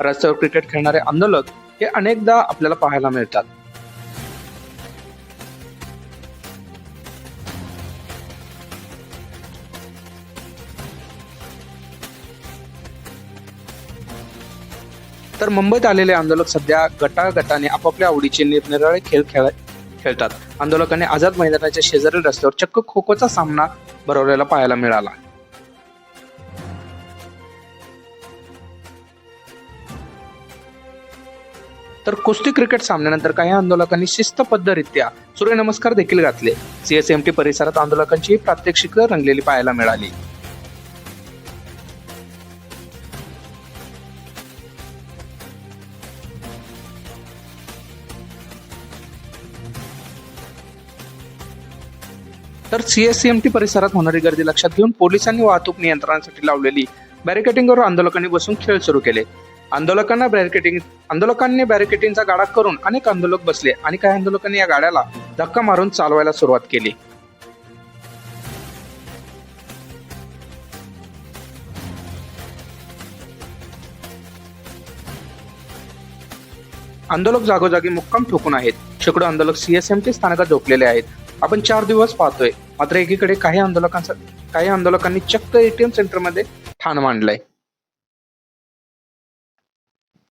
रस्त्यावर क्रिकेट खेळणारे आंदोलक हे अनेकदा आपल्याला पाहायला मिळतात. तर मुंबईत आलेले आंदोलक सध्या गटागटाने आपापल्या आवडीचे निरनिराळे खेळ खेळ खेळतात. आंदोलकांनी आझाद मैदानाच्या शेजारील रस्त्यावर चक्क खो खोचा सामना भरवलेला पाहायला मिळाला. तर कुस्ती क्रिकेट सामन्यानंतर काही आंदोलकांनी शिस्तबद्धरित्या सूर्यनमस्कार देखील घातले. सीएसएमटी परिसरात आंदोलकांची प्रात्यक्षिक रंगलेली पाहायला मिळाली. तर सीएससीएमटी परिसरात होणारी गर्दी लक्षात घेऊन पोलिसांनी वाहतूक नियंत्रणासाठी लावलेली बॅरिकेटिंगवर आंदोलकांनी बसून खेळ सुरू केले. आंदोलकांना बॅरिकेटिंग आंदोलकांनी बॅरिकेटिंगचा गाडा करून अनेक आंदोलक बसले आणि काही आंदोलकांनी या गाड्याला धक्का मारून चालवायला सुरुवात केली. आंदोलक जागोजागी मुक्काम ठोकून आहेत. शेकडो आंदोलक सीएसएमटी स्थानकात झोपलेले आहेत. आपण चार दिवस पाहतोय. मात्र एकीकडे काही आंदोलकांचा काही आंदोलकांनी चक्क एटीएम सेंटरमध्ये ठाण मांडलंय.